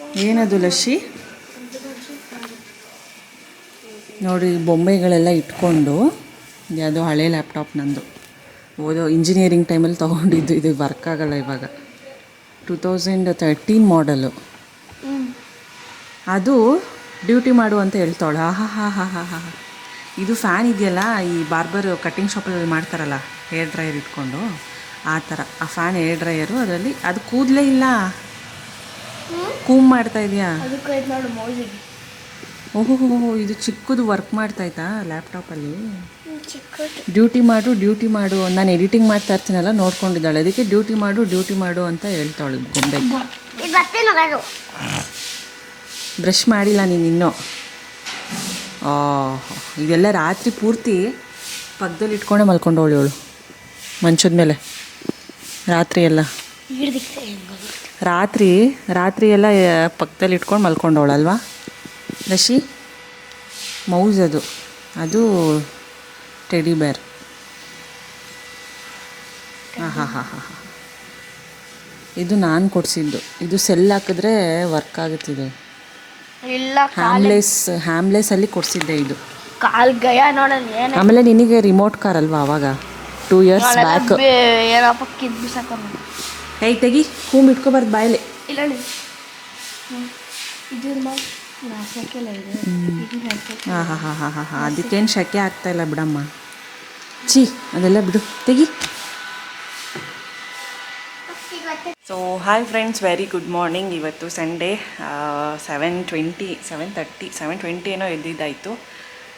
ಏನದು ಲಸ್ಸಿ ನೋಡಿ, ಬೊಂಬೆಗಳೆಲ್ಲ ಇಟ್ಕೊಂಡು, ಯಾವುದೋ ಹಳೆ ಲ್ಯಾಪ್ಟಾಪ್ ನಂದು. ಓದೋ ಇಂಜಿನಿಯರಿಂಗ್ ಟೈಮಲ್ಲಿ ತೊಗೊಂಡಿದ್ದು ಇದು ವರ್ಕ್ ಆಗಲ್ಲ ಇವಾಗ. ಟೂ ತೌಸಂಡ್ ತರ್ಟೀನ್ ಮಾಡಲು ಅದು ಡ್ಯೂಟಿ ಮಾಡು ಅಂತ ಹೇಳ್ತಾಳೆ ಹಾ ಹಾ ಹಾ ಹಾ ಹಾ. ಇದು ಫ್ಯಾನ್ ಇದೆಯಲ್ಲ, ಈ ಬಾರ್ಬರ್ ಕಟ್ಟಿಂಗ್ ಶಾಪಲ್ಲಿ ಮಾಡ್ತಾರಲ್ಲ ಹೇರ್ ಡ್ರೈಯರ್ ಇಟ್ಕೊಂಡು? ಆ ಥರ. ಆ ಫ್ಯಾನ್ ಹೇರ್ ಡ್ರೈಯರು ಅದರಲ್ಲಿ, ಅದು ಕೂದಲೇ ಇಲ್ಲ. ಕೂಮ್ ಮಾಡ್ತಾ ಇದೆಯಾ? ಓಹೋ ಇದು ಚಿಕ್ಕದು ವರ್ಕ್ ಮಾಡ್ತಾ ಮಾಡ್ತಾಯ್ತಾ ಲ್ಯಾಪ್ಟಾಪಲ್ಲಿ? ಡ್ಯೂಟಿ ಮಾಡು ಡ್ಯೂಟಿ ಮಾಡು. ನಾನು ಎಡಿಟಿಂಗ್ ಮಾಡ್ತಾ ಇರ್ತೀನಲ್ಲ ನೋಡ್ಕೊಂಡಿದ್ದಾಳೆ. ಅದಕ್ಕೆ ಡ್ಯೂಟಿ ಮಾಡು ಡ್ಯೂಟಿ ಮಾಡು ಅಂತ ಹೇಳ್ತಾಳು ಗೊಂಬೆ. ಬ್ರಷ್ ಮಾಡಿಲ್ಲ ನೀನು ಇನ್ನೂ. ಇದೆಲ್ಲ ರಾತ್ರಿ ಪೂರ್ತಿ ಪಕ್ಕದಲ್ಲಿ ಇಟ್ಕೊಂಡೆ ಮಲ್ಕೊಂಡವಳು ಇವಳು ಮಂಚದ ಮೇಲೆ. ರಾತ್ರಿ ಎಲ್ಲ. ರಾತ್ರಿ ರಾತ್ರಿ ಎಲ್ಲ ಪಕ್ಕದಲ್ಲಿ ಇಟ್ಕೊಂಡು ಮಲ್ಕೊಂಡವಳಲ್ವಾ? ರಶಿ ಮೌಸ್ ಅದು. ಅದು ಟೆಡಿ ಬೇರ್ ಹಾಂ ಹಾಂ ಹಾಂ ಹಾಂ ಹಾಂ ಇದು ನಾನು ಕೊಡಿಸಿದ್ದು. ಇದು ಸೆಲ್ ಹಾಕಿದ್ರೆ ವರ್ಕ್ ಆಗುತ್ತಿದೆ. ಇಲ್ಲ ಹ್ಯಾಮ್ಲೆಸ್ ಹ್ಯಾಮ್ಲೆಸ್ಸಲ್ಲಿ ಕೊಡಿಸಿದ್ದೆ ಇದು. ಕಾಲ್ ಗಯ ಏನ ಆಮೇಲೆ ನಿನಗೆ ರಿಮೋಟ್ ಕಾರ್ ಅಲ್ವಾ ಅವಾಗ? ಟೂ ಇಯರ್ಸ್ ಬ್ಯಾಕ್ ಏನಪ್ಪ ಕಿದ್ ಕೈ ತೆಗಿ? ಹೂಮ್ ಇಟ್ಕೋಬಾರ್ದು ಬಾಯಲ್ಲಿ. ಇಲ್ಲ ಹಾಂ ಹಾಂ ಹಾಂ ಹಾಂ ಹಾಂ. ಹಾಂ ಅದಕ್ಕೇನು ಶಕೆ ಆಗ್ತಾ ಇಲ್ಲ ಬಿಡಮ್ಮ. ಛೀ ಅದೆಲ್ಲ ಬಿಡು. ತೆಗಿ. So hi friends very good morning ಇವತ್ತು Sunday seven twenty seven thirty seven twenty ಏನೋ ಎದ್ದಿದ್ದಾಯಿತು.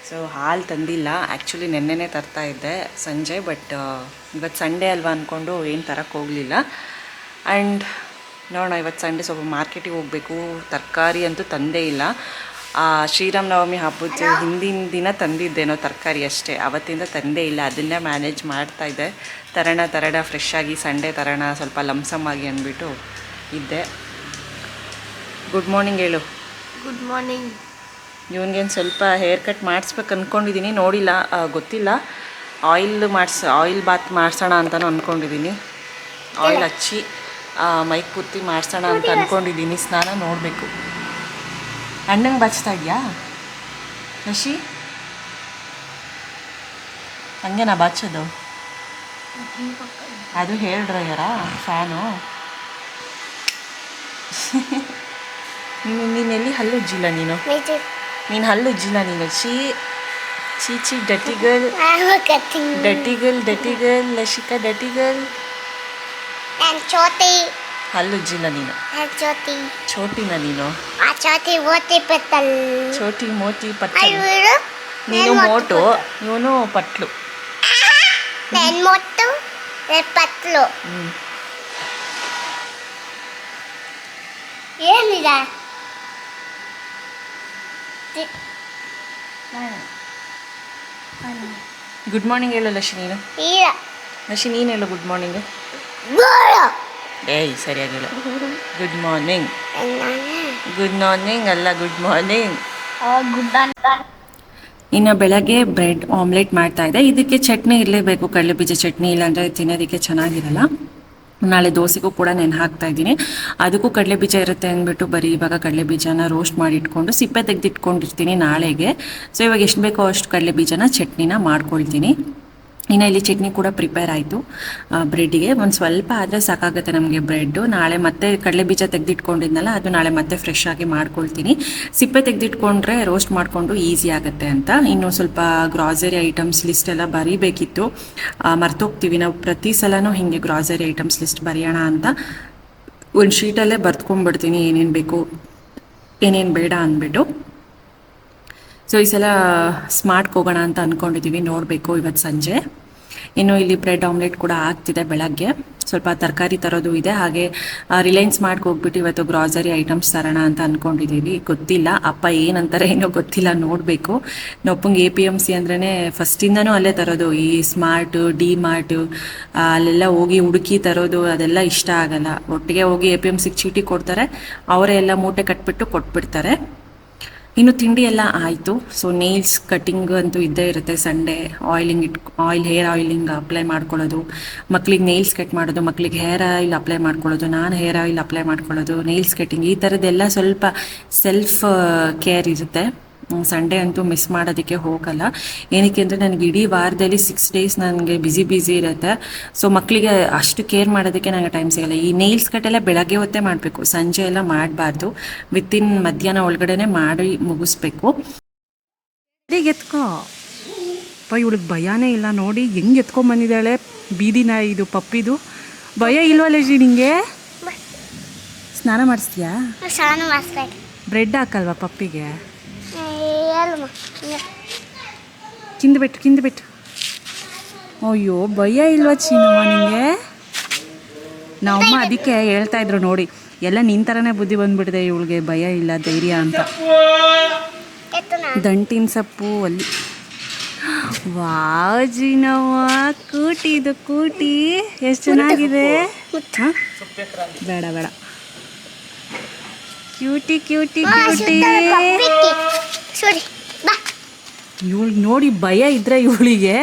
ಸೊ ಹಾಲು ತಂದಿಲ್ಲ. ಆ್ಯಕ್ಚುಲಿ ನೆನ್ನೆನೇ ತರ್ತಾ ಇದ್ದೆ ಸಂಜೆ ಬಟ್ ಇವತ್ತು ಸಂಡೇ ಅಲ್ವಾ ಅಂದ್ಕೊಂಡು ಏನು ತರಕ್ಕೆ ಹೋಗಲಿಲ್ಲ. ಆ್ಯಂಡ್ ನೋಡೋಣ ಇವತ್ತು ಸಂಡೇ ಸ್ವಲ್ಪ ಮಾರ್ಕೆಟಿಗೆ ಹೋಗಬೇಕು. ತರಕಾರಿ ಅಂತೂ ತಂದೇ ಇಲ್ಲ. ಶ್ರೀರಾಮ್ ಶ್ರೀರಾಮನವಮಿ ಹಬ್ಬದ ಹಿಂದಿನ ದಿನ ತಂದಿದ್ದೇನೋ ತರಕಾರಿ ಅಷ್ಟೇ. ಅವತ್ತಿಂದ ತಂದೇ ಇಲ್ಲ. ಅದನ್ನೇ ಮ್ಯಾನೇಜ್ ಮಾಡ್ತಾ ಇದ್ದೆ. ತರೋಣ ತರೋಣ ಫ್ರೆಶ್ ಆಗಿ ಸಂಡೇ ತರೋಣ ಸ್ವಲ್ಪ ಲಮ್ಸಮ್ ಆಗಿ ಅಂದ್ಬಿಟ್ಟು ಇದ್ದೆ. ಗುಡ್ ಮಾರ್ನಿಂಗ್ ಹೇಳು. ಗುಡ್ ಮಾರ್ನಿಂಗ್ ಇವನಿಗೇನು ಸ್ವಲ್ಪ ಹೇರ್ ಕಟ್ ಮಾಡಿಸ್ಬೇಕು ಅಂದ್ಕೊಂಡಿದ್ದೀನಿ ನೋಡಿಲ್ಲ ಗೊತ್ತಿಲ್ಲ. ಆಯಿಲ್ ಮಾಡಿಸ್ ಆಯಿಲ್ ಬಾತ್ ಮಾಡಿಸೋಣ ಅಂತಲೂ ಅಂದ್ಕೊಂಡಿದ್ದೀನಿ ಆಯಿಲ್ ಹಚ್ಚಿ. ಮೈಕ್ ಪೂರ್ತಿ ಮಾಡ್ಸೋಣ ಅಂತ ಅಂದ್ಕೊಂಡಿದ್ದೀನಿ ಸ್ನಾನ ನೋಡಬೇಕು. ಅಣ್ಣಂಗೆ ಬಚ್ತಾ ಇದೆಯಾ? ಶಶಿ ಹಂಗೇನಾ ಬಾಚೋದು ಅದು ಹೇರ್ ಯಾರ? ಫ್ಯಾನು. ನೀನು ನೀನು ಎಲ್ಲಿ ಹಲ್ಲು ಉಜ್ಜಿಲ್ಲ ನೀನು? ನೀನು ಹಲ್ಲು ಉಜ್ಜಿಲ್ಲ ನೀನು? ಚೀ ಚೀಚಿ ಡಟಿಗಲ್ ಡಟಿಗಲ್ ಡಟಿಗಲ್ ಡಟಿಗಲ್ ಲಶಿಕಾ ಡಟಿ ಗರ್ಲ್ ನಾನು ಚೋತಿ ಹಲ್ಲು ಉಜ್ಜಿಲ್ಲ ನೀನು. ನಾನು ಚೋತಿ ಚೋಟಿನ ನೀನು. ಆ ಚೋತಿ ಓತಿ ಪೆತ್ತಲ್. ಚೋಟಿ ಮೋತಿ ಪಟ್ಲು ಇವರು? ನೀನು ಮೋಟು ಇವನು ಪಟ್ಲು. ನಾನು ಮೊಟ್ಟು ನಾನು ಪತ್ಲು. ಹ್ಞೂ ಏನಿದೆ? ಗುಡ್ ಮಾರ್ನಿಂಗ್ ಹೇಳು ಲಶಿ ನೀನು. ಲಶಿ ನೀನು ಹೇಳು ಗುಡ್ ಮಾರ್ನಿಂಗ್ ಏಯ್ ಸರಿಯಾಗಿಲ್ಲ. ಗುಡ್ ಮಾರ್ನಿಂಗ್ ಗುಡ್ ಮಾರ್ನಿಂಗ್ ಅಲ್ಲ ಗುಡ್ ಮಾರ್ನಿಂಗ್ ಗುಡ್ ಅಂತ ಇನ್ನು ಬೆಳಗ್ಗೆ ಬ್ರೆಡ್ ಆಮ್ಲೆಟ್ ಮಾಡ್ತಾ ಇದೆ. ಇದಕ್ಕೆ ಚಟ್ನಿ ಇರಲೇಬೇಕು. ಕಡಲೆ ಬೀಜ ಚಟ್ನಿ ಇಲ್ಲಾಂದರೆ ತಿನ್ನೋದಕ್ಕೆ ಚೆನ್ನಾಗಿರಲ್ಲ. ನಾಳೆ ದೋಸೆಗೂ ಕೂಡ ನೆನೆ ಹಾಕ್ತಾ ಇದ್ದೀನಿ. ಅದಕ್ಕೂ ಕಡಲೆ ಬೀಜ ಇರುತ್ತೆ ಅಂದ್ಬಿಟ್ಟು ಬರೀ ಇವಾಗ ಕಡಲೆ ಬೀಜನ ರೋಸ್ಟ್ ಮಾಡಿ ಇಟ್ಕೊಂಡು ಸಿಪ್ಪೆ ತೆಗೆದಿಟ್ಕೊಂಡಿರ್ತೀನಿ ನಾಳೆಗೆ. ಸೊ ಇವಾಗ ಎಷ್ಟು ಬೇಕೋ ಅಷ್ಟು ಕಡಲೆ ಬೀಜನ ಚಟ್ನಿನ ಮಾಡ್ಕೊಳ್ತೀನಿ. ಇನ್ನು ಇಲ್ಲಿ ಚಟ್ನಿ ಕೂಡ ಪ್ರಿಪೇರ್ ಆಯಿತು. ಬ್ರೆಡ್ಡಿಗೆ ಒಂದು ಸ್ವಲ್ಪ ಆದರೆ ಸಾಕಾಗುತ್ತೆ ನಮಗೆ ಬ್ರೆಡ್ಡು ನಾಳೆ ಮತ್ತೆ ಕಡಲೆ ಬೀಜ ತೆಗೆದಿಟ್ಕೊಂಡಿದ್ನಲ್ಲ, ಅದು ನಾಳೆ ಮತ್ತೆ ಫ್ರೆಶ್ ಆಗಿ ಮಾಡ್ಕೊಳ್ತೀನಿ. ಸಿಪ್ಪೆ ತೆಗೆದಿಟ್ಕೊಂಡ್ರೆ ರೋಸ್ಟ್ ಮಾಡಿಕೊಂಡು ಈಸಿ ಆಗುತ್ತೆ ಅಂತ. ಇನ್ನು ಸ್ವಲ್ಪ ಗ್ರಾಸರಿ ಐಟಮ್ಸ್ ಲಿಸ್ಟ್ ಎಲ್ಲ ಬರೀಬೇಕಿತ್ತು. ಮರ್ತೋಗ್ತೀವಿ ನಾವು. ಪ್ರತಿ ಸಲನೂ ಹಿಂಗೆ ಗ್ರಾಸರಿ ಐಟಮ್ಸ್ ಲಿಸ್ಟ್ ಬರೆಯೋಣ ಅಂತ. ಒಂದು ಶೀಟಲ್ಲೇ ಬರ್ತ್ಕೊಂಡ್ಬಿಡ್ತೀನಿ ಏನೇನು ಬೇಕು, ಏನೇನು ಬೇಡ ಅಂದ್ಬಿಟ್ಟು. ಸೊ ಈ ಸಲ ಸ್ಮಾರ್ಟ್ಗೆ ಹೋಗೋಣ ಅಂತ ಅಂದ್ಕೊಂಡಿದ್ದೀವಿ ನೋಡಬೇಕು ಇವತ್ತು ಸಂಜೆ. ಇನ್ನು ಇಲ್ಲಿ ಬ್ರೆಡ್ ಆಮ್ಲೆಟ್ ಕೂಡ ಆಗ್ತಿದೆ ಬೆಳಗ್ಗೆ. ಸ್ವಲ್ಪ ತರಕಾರಿ ತರೋದು ಇದೆ. ಹಾಗೆ ರಿಲಯನ್ಸ್ ಮಾರ್ಟ್ಗೆ ಹೋಗ್ಬಿಟ್ಟು ಇವತ್ತು ಗ್ರಾಸರಿ ಐಟಮ್ಸ್ ತರೋಣ ಅಂತ ಅಂದ್ಕೊಂಡಿದ್ದೀವಿ ಗೊತ್ತಿಲ್ಲ, ಅಪ್ಪ ಏನಂತಾರೆ ಏನೋ ಗೊತ್ತಿಲ್ಲ, ನೋಡಬೇಕು. ನೊಪ್ಪಂಗೆ ಎ ಪಿ ಎಂ ಸಿ ಅಂದ್ರೇ ಫಸ್ಟಿಂದನೂ ಅಲ್ಲೇ ತರೋದು. ಈ ಸ್ಮಾರ್ಟ್ ಡಿ ಮಾರ್ಟು ಅಲ್ಲೆಲ್ಲ ಹೋಗಿ ಹುಡುಕಿ ತರೋದು, ಅದೆಲ್ಲ ಇಷ್ಟ ಆಗಲ್ಲ. ಒಟ್ಟಿಗೆ ಹೋಗಿ ಎ ಪಿ ಎಂ ಸಿಗೆ ಚೀಟಿ ಕೊಡ್ತಾರೆ. ಅವರೇ ಎಲ್ಲ ಮೂಟೆ ಕಟ್ಬಿಟ್ಟು ಕೊಟ್ಬಿಡ್ತಾರೆ. ಇನ್ನು ತಿಂಡಿ ಎಲ್ಲ ಆಯಿತು. ಸೊ ನೇಲ್ಸ್ ಕಟ್ಟಿಂಗ್ ಅಂತೂ ಇದ್ದೇ ಇರುತ್ತೆ Sunday oiling it oil hair oiling apply ಮಾಡ್ಕೊಳ್ಳೋದು. ಮಕ್ಳಿಗೆ ನೇಲ್ಸ್ ಕಟ್ ಮಾಡೋದು, ಮಕ್ಳಿಗೆ ಹೇರ್ ಆಯಿಲ್ ಅಪ್ಲೈ ಮಾಡ್ಕೊಳ್ಳೋದು, ನಾನು ಹೇರ್ ಆಯಿಲ್ ಅಪ್ಲೈ ಮಾಡ್ಕೊಳ್ಳೋದು ನೇಲ್ಸ್ ಕಟ್ಟಿಂಗ್ ಈ ಥರದ್ದೆಲ್ಲ ಸ್ವಲ್ಪ ಸೆಲ್ಫ್ ಕೇರ್ ಇರುತ್ತೆ. ಸಂಡೇ ಅಂತೂ ಮಿಸ್ ಮಾಡೋದಕ್ಕೆ ಹೋಗಲ್ಲ. ಏನಕ್ಕೆ ಅಂದರೆ ನನಗೆ ಇಡೀ ವಾರದಲ್ಲಿ ಸಿಕ್ಸ್ ಡೇಸ್ ನನಗೆ ಬ್ಯುಸಿ ಬ್ಯುಸಿ ಇರುತ್ತೆ. ಸೊ ಮಕ್ಕಳಿಗೆ ಅಷ್ಟು ಕೇರ್ ಮಾಡೋದಕ್ಕೆ ನನಗೆ ಟೈಮ್ ಸಿಗಲ್ಲ. ಈ ನೇಲ್ಸ್ ಕಟ್ಟೆಲ್ಲ ಬೆಳಗ್ಗೆ ಹೊತ್ತೇ ಮಾಡಬೇಕು. ಸಂಜೆ ಎಲ್ಲ ಮಾಡಬಾರ್ದು. ವಿತಿನ್ ಮಧ್ಯಾಹ್ನ ಒಳಗಡೆನೆ ಮಾಡಿ ಮುಗಿಸ್ಬೇಕು. ಎತ್ಕೋ? ಅಪ್ಪ ಇವಳಿಗೆ ಭಯನೇ ಇಲ್ಲ. ನೋಡಿ ಹೆಂಗೆ ಎತ್ಕೊಂಬಂದಿದ್ದಾಳೆ ಬೀದಿ ನಾಯಿ ಇದು ಪಪ್ಪಿದು. ಭಯ ಇಲ್ವಲ್ಲ ಜಿ ನಿಂಗೆ? ಸ್ನಾನ ಮಾಡಿಸ್ತೀಯಾ? ಸ್ನಾನ ಬ್ರೆಡ್ ಹಾಕಲ್ವಾ ಪಪ್ಪಿಗೆ? ಹೇಳಮ್ಮ. ಕಿಂದ ಬಿಟ್ಟು ಕಿಂದ ಬಿಟ್ಟು ಅಯ್ಯೋ ಭಯ ಇಲ್ವಾ ಚೀನಮ್ಮ ನಿಂಗೆ? ನಮ್ಮಮ್ಮ ಅದಕ್ಕೆ ಹೇಳ್ತಾ ಇದ್ರು ನೋಡಿ. ಎಲ್ಲ ನಿನ್ ಥರನೇ ಬುದ್ಧಿ ಬಂದ್ಬಿಟ್ಟಿದೆ ಇವಳಿಗೆ ಭಯ ಇಲ್ಲ ಧೈರ್ಯ ಅಂತ. ದಂಟಿನ ಸೊಪ್ಪು ಅಲ್ಲಿ. ವಾವ್ ಜೀನವ್ವ ಕೂಟಿ ಇದು ಕೂಟಿ. ಎಷ್ಟು ಚೆನ್ನಾಗಿದೆ? ಬೇಡ ಬೇಡ. Cutie cutie cutie. ಸರಿ ಬಾ. ಇವಳಿಗೆ ನೋಡಿ ಭಯ ಇದ್ರೆ ಇವಳಿಗೆ.